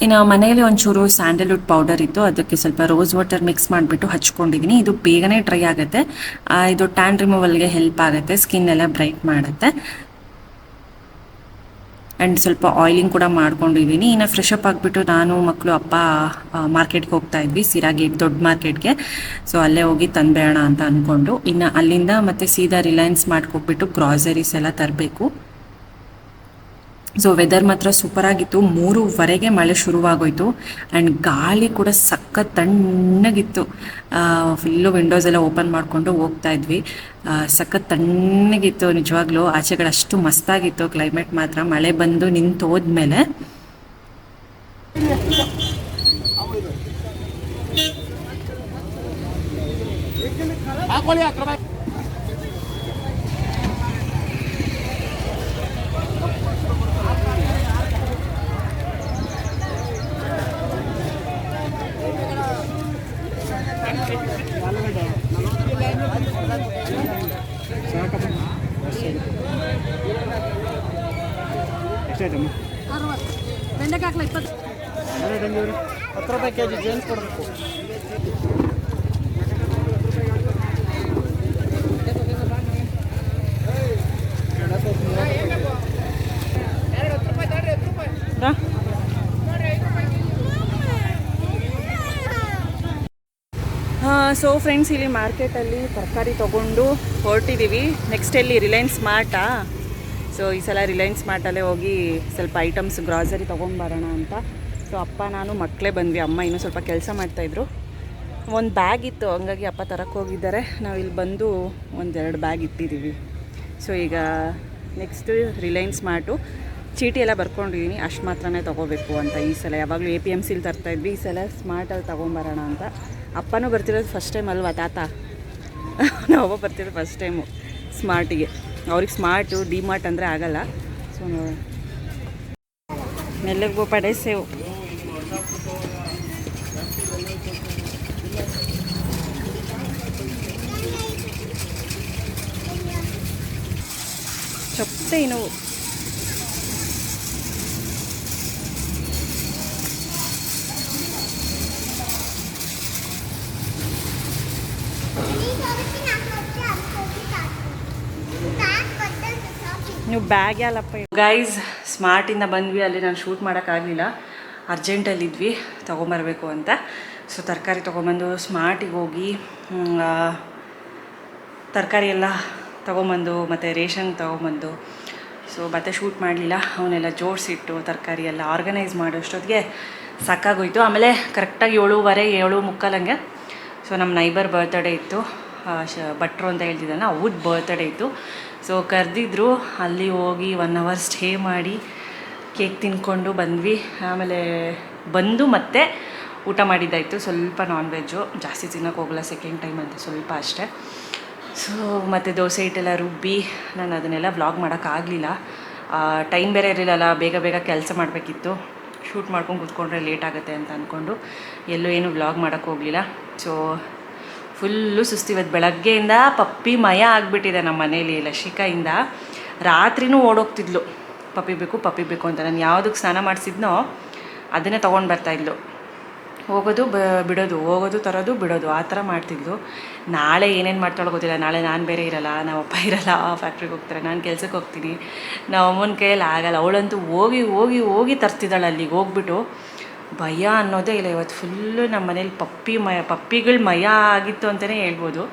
ಇನ್ನು ಮನೆಯಲ್ಲಿ ಒಂಚೂರು ಸ್ಯಾಂಡಲ್ವುಡ್ ಪೌಡರ್ ಇತ್ತು. ಅದಕ್ಕೆ ಸ್ವಲ್ಪ ರೋಸ್ ವಾಟರ್ ಮಿಕ್ಸ್ ಮಾಡಿಬಿಟ್ಟು ಹಚ್ಕೊಂಡಿದ್ದೀನಿ. ಇದು ಬೇಗನೆ ಡ್ರೈ ಆಗುತ್ತೆ. ಇದು ಟ್ಯಾನ್ ರಿಮೂವಲ್ಗೆ ಹೆಲ್ಪ್ ಆಗುತ್ತೆ. ಸ್ಕಿನ್ ಎಲ್ಲ ಬ್ರೈಟ್ ಮಾಡುತ್ತೆ. ಆ್ಯಂಡ್ ಸ್ವಲ್ಪ ಆಯಿಲಿಂಗ್ ಕೂಡ ಮಾಡ್ಕೊಂಡಿದ್ದೀನಿ. ಇನ್ನು ಫ್ರೆಶ್ ಅಪ್ ಆಗಿಬಿಟ್ಟು ನಾನು ಮಕ್ಕಳು ಅಪ್ಪ ಮಾರ್ಕೆಟ್ಗೆ ಹೋಗ್ತಾ ಇದ್ವಿ. ಸಿರಾಗಿ ದೊಡ್ಡ ಮಾರ್ಕೆಟ್ಗೆ. ಸೊ, ಅಲ್ಲೇ ಹೋಗಿ ತಂದ್ಬೇಡ ಅಂತ ಅಂದ್ಕೊಂಡು ಇನ್ನು ಅಲ್ಲಿಂದ ಮತ್ತೆ ಸೀದಾ ರಿಲಯನ್ಸ್ ಮಾಡ್ಕೊಬಿಟ್ಟು ಗ್ರಾಸರೀಸ್ ಎಲ್ಲ ತರಬೇಕು. ಸೊ ವೆದರ್ ಮಾತ್ರ ಸೂಪರ್ ಆಗಿತ್ತು. ಮೂರುವರೆಗೆ ಮಳೆ ಶುರುವಾಗೋಯ್ತು. ಆ್ಯಂಡ್ ಗಾಳಿ ಕೂಡ ಸಖತ್ ತಣ್ಣಗಿತ್ತು. ಫುಲ್ಲು ವಿಂಡೋಸ್ ಎಲ್ಲ ಓಪನ್ ಮಾಡಿಕೊಂಡು ಹೋಗ್ತಾ ಇದ್ವಿ. ಸಖತ್ ತಣ್ಣಗಿತ್ತು ನಿಜವಾಗ್ಲೂ. ಆಚೆಗಳು ಅಷ್ಟು ಮಸ್ತಾಗಿತ್ತು. ಕ್ಲೈಮೇಟ್ ಮಾತ್ರ ಮಳೆ ಬಂದು ನಿಂತು ಹೋದ್ಮೇಲೆ ಎಷ್ಟಾಯ್ತಮ್ಮ ಬೆಂಡೆಕಾಯಿ ಹಾಕ್ಲ ಇಪ್ಪತ್ತು? ಹತ್ತು ರೂಪಾಯಿ ಕೆ ಜಿ ಜೇನ್ಸ್ ಕೊಡಬೇಕು ಸೊ ಫ್ರೆಂಡ್ಸ್ ಇಲ್ಲಿ ಮಾರ್ಕೆಟಲ್ಲಿ ತರಕಾರಿ ತೊಗೊಂಡು ಹೊರಟಿದ್ದೀವಿ ನೆಕ್ಸ್ಟ್ ಎಲ್ಲಿ ರಿಲಯನ್ಸ್ ಮಾರ್ಟಾ ಸೊ ಈ ಸಲ ರಿಲಯನ್ಸ್ ಮಾರ್ಟಲ್ಲೇ ಹೋಗಿ ಸ್ವಲ್ಪ ಐಟಮ್ಸ್ ಗ್ರಾಸರಿ ತೊಗೊಂಬರೋಣ ಅಂತ. ಸೊ ಅಪ್ಪ, ನಾನು, ಮಕ್ಕಳೇ ಬಂದ್ವಿ. ಅಮ್ಮ ಇನ್ನೂ ಸ್ವಲ್ಪ ಕೆಲಸ ಮಾಡ್ತಾಯಿದ್ರು ಒಂದು ಬ್ಯಾಗ್ ಇತ್ತು. ಹಂಗಾಗಿ ಅಪ್ಪ ತರಕ್ಕೆ ಹೋಗಿದ್ದಾರೆ. ನಾವು ಇಲ್ಲಿ ಬಂದು ಒಂದೆರಡು ಬ್ಯಾಗ್ ಇಟ್ಟಿದ್ದೀವಿ ಸೊ ಈಗ ನೆಕ್ಸ್ಟು ರಿಲಯನ್ಸ್ ಮಾರ್ಟು ಚೀಟಿ ಎಲ್ಲ ಬರ್ಕೊಂಡಿದ್ದೀನಿ ಅಷ್ಟು ಮಾತ್ರನೇ ತೊಗೋಬೇಕು ಅಂತ ಈ ಸಲ. ಯಾವಾಗಲೂ ಎ ಪಿ ಎಂ ಸಿಲಿ ತರ್ತಾಯಿದ್ವಿ ಈ ಸಲ ಸ್ಮಾರ್ಟಲ್ಲಿ ತೊಗೊಂಬರೋಣ ಅಂತ. ಅಪ್ಪನೂ ಬರ್ತಿರೋದು ಫಸ್ಟ್ ಟೈಮ್ ಅಲ್ವಾ, ತಾತ? ನಾವು ಬರ್ತಿರೋದು ಫಸ್ಟ್ ಟೈಮು ಸ್ಮಾರ್ಟಿಗೆ ಅವ್ರಿಗೆ ಸ್ಮಾರ್ಟು ಡಿಮಾರ್ಟ್ ಅಂದರೆ ಆಗಲ್ಲ. ಸೊ ಎಲ್ಲರಿಗೂ ಪಡೆ ಪಡೆಸೇವು. ಚಪ್ಪೆ ನೀವು ಬ್ಯಾಗ್ ಅಲ್ಲಪ್ಪ. ಗೈಸ್ ಸ್ಮಾರ್ಟಿಂದ ಬಂದ್ವಿ, ಅಲ್ಲಿ ನಾನು ಶೂಟ್ ಮಾಡೋಕ್ಕಾಗಲಿಲ್ಲ. ಅರ್ಜೆಂಟಲ್ಲಿದ್ವಿ ತೊಗೊಂಬರ್ಬೇಕು ಅಂತ. ಸೊ ತರಕಾರಿ ತೊಗೊಂಬಂದು ಸ್ಮಾರ್ಟಿಗೆ ಹೋಗಿ ತರಕಾರಿ ಎಲ್ಲ ತೊಗೊಂಬಂದು, ಮತ್ತು ರೇಷನ್ ತೊಗೊಂಬಂದು. ಸೊ ಮತ್ತೆ ಶೂಟ್ ಮಾಡಲಿಲ್ಲ. ಅವನ್ನೆಲ್ಲ ಜೋಡಿಸಿಟ್ಟು ತರಕಾರಿ ಎಲ್ಲ ಆರ್ಗನೈಸ್ ಮಾಡೋಷ್ಟೊತ್ತಿಗೆ ಸಾಕಾಗೋಯ್ತು ಆಮೇಲೆ ಕರೆಕ್ಟಾಗಿ ಏಳುವರೆ, ಏಳು ಮುಕ್ಕಾಲಂಗೆ ಸೊ ನಮ್ಮ ನೈಬರ್ ಬರ್ತಡೇ ಇತ್ತು. ಶ, ಭಟ್ರು ಅಂತ ಹೇಳ್ತಿದ್ದಾನೆ ಅವ್ರ ಬರ್ತ್ಡೇ ಇತ್ತು. ಸೊ ಕರೆದಿದ್ರು, ಅಲ್ಲಿ ಹೋಗಿ ಒನ್ ಅವರ್ ಸ್ಟೇ ಮಾಡಿ ಕೇಕ್ ತಿನ್ಕೊಂಡು ಬಂದ್ವಿ. ಆಮೇಲೆ ಬಂದು ಮತ್ತೆ ಊಟ ಮಾಡಿದ್ದಾಯಿತು. ಸ್ವಲ್ಪ ನಾನ್ ವೆಜ್ಜು ಜಾಸ್ತಿ ತಿನ್ನೋಕೆ ಹೋಗಲ್ಲ ಸೆಕೆಂಡ್ ಟೈಮ್ ಅಂತ ಸ್ವಲ್ಪ ಅಷ್ಟೇ. ಸೊ ಮತ್ತು ದೋಸೆ ಹಿಟ್ಟೆಲ್ಲ ರುಬ್ಬಿ, ನಾನು ಅದನ್ನೆಲ್ಲ ಬ್ಲಾಗ್ ಮಾಡೋಕ್ಕಾಗಲಿಲ್ಲ ಟೈಮ್ ಬೇರೆ ಇರಲಿಲ್ಲಲ್ಲ, ಬೇಗ ಬೇಗ ಕೆಲಸ ಮಾಡಬೇಕಿತ್ತು. ಶೂಟ್ ಮಾಡ್ಕೊಂಡು ಕೂತ್ಕೊಂಡ್ರೆ ಲೇಟ್ ಆಗುತ್ತೆ ಅಂತ ಅಂದ್ಕೊಂಡು ಎಲ್ಲೂ ಏನು ಬ್ಲಾಗ್ ಮಾಡೋಕ್ಕೋಗಲಿಲ್ಲ ಸೊ ಫುಲ್ಲು ಸುಸ್ತು ಇವತ್ತು ಬೆಳಗ್ಗೆಯಿಂದ ಪಪ್ಪಿ ಮಯ ಆಗಿಬಿಟ್ಟಿದೆ ನಮ್ಮ ಮನೇಲಿ ಲಶಿಕಾಯಿಂದ. ರಾತ್ರಿನೂ ಓಡೋಗ್ತಿದ್ಲು. ಪಪ್ಪಿ ಬೇಕು ಪಪ್ಪಿ ಬೇಕು ಅಂತ ನಾನು ಯಾವುದಕ್ಕೆ ಸ್ನಾನ ಮಾಡಿಸಿದ್ನೋ ಅದನ್ನೇ ತೊಗೊಂಡು ಬರ್ತಾಯಿದ್ಲು ಹೋಗೋದು, ಬ, ಬಿಡೋದು, ಹೋಗೋದು, ತರೋದು, ಬಿಡೋದು, ಆ ಥರ ಮಾಡ್ತಿದ್ಲು. ನಾಳೆ ಏನೇನು ಮಾಡ್ತಾಳೆ ಗೊತ್ತಿಲ್ಲ. ನಾಳೆ ನಾನು ಬೇರೆ ಇರಲ್ಲ ನಮ್ಮ ಅಪ್ಪ ಇರಲ್ಲ ಫ್ಯಾಕ್ಟ್ರಿಗೆ ಹೋಗ್ತಾರೆ, ನಾನು ಕೆಲಸಕ್ಕೆ ಹೋಗ್ತೀನಿ. ನಮ್ಮ ಅಮ್ಮನ ಕೈಯಲ್ಲಿ ಆಗಲ್ಲ. ಅವಳಂತೂ ಹೋಗಿ ಹೋಗಿ ಹೋಗಿ ತರ್ತಿದ್ದಾಳೆ ಅಲ್ಲಿಗೆ, ಹೋಗ್ಬಿಟ್ಟು. ಭಯ ಅನ್ನೋದೇ ಇಲ್ಲ. ಇವತ್ತು ಫುಲ್ಲು ನಮ್ಮ ಮನೇಲಿ ಪಪ್ಪಿ ಮಯ, ಪಪ್ಪಿಗಳ ಮಯ ಆಗಿತ್ತು ಅಂತಲೇ ಹೇಳ್ಬೋದು.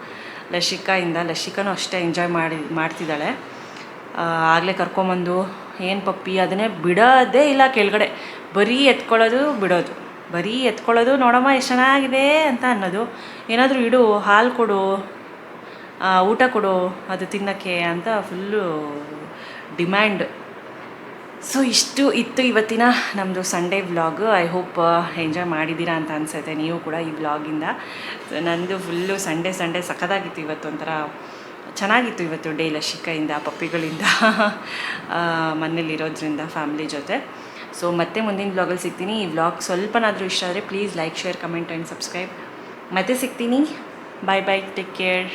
ಲಸಿಕಾಯಿಂದ ಲಸಿಕಾನು ಅಷ್ಟೇ ಎಂಜಾಯ್ ಮಾಡಿ, ಮಾಡ್ತಿದ್ದಾಳೆ. ಆಗಲೇ ಕರ್ಕೊಂಬಂದು, ಏನು ಪಪ್ಪಿ, ಅದನ್ನೇ ಬಿಡೋದೇ ಇಲ್ಲ ಕೆಳಗಡೆ. ಬರೀ ಎತ್ಕೊಳ್ಳೋದು, ಬಿಡೋದು. ಬರೀ ಎತ್ಕೊಳ್ಳೋದು ನೋಡಮ್ಮ, ಎಷ್ಟು ಚೆನ್ನಾಗಿದೆ ಅಂತ ಅನ್ನೋದು. ಏನಾದರೂ ಇಡು, ಹಾಲು ಕೊಡು ಊಟ ಕೊಡು, ಅದು ತಿನ್ನೋಕ್ಕೆ ಅಂತ ಫುಲ್ಲು ಡಿಮ್ಯಾಂಡ್ ಸೊ ಇಷ್ಟು ಇತ್ತು ಇವತ್ತಿನ ನಮ್ಮದು Sunday vlog I hope enjoy ಮಾಡಿದ್ದೀರಾ ಅಂತ ಅನಿಸುತ್ತೆ. ನೀವು ಕೂಡ ಈ ವ್ಲಾಗಿಂದ ನಂದು ಫುಲ್ಲು ಸಂಡೇ ಸಂಡೇ ಸಖತ್ತಾಗಿತ್ತು ಇವತ್ತು ಒಂಥರ ಚೆನ್ನಾಗಿತ್ತು ಇವತ್ತು ಡೇ ಲಶಿಕೆಯಿಂದ, ಪಪ್ಪಿಗಳಿಂದ ಮನೇಲಿರೋದ್ರಿಂದ ಫ್ಯಾಮಿಲಿ ಜೊತೆ. ಸೊ ಮತ್ತೆ ಮುಂದಿನ ವ್ಲಾಗಲ್ಲಿ ಸಿಗ್ತೀನಿ. ಈ ವ್ಲಾಗ್ ಸ್ವಲ್ಪನಾದರೂ ಇಷ್ಟ ಆದರೆ please like share comment and subscribe ಮತ್ತೆ ಸಿಗ್ತೀನಿ. ಬಾಯ್ ಬಾಯ್ ಟೇಕ್ ಕೇರ್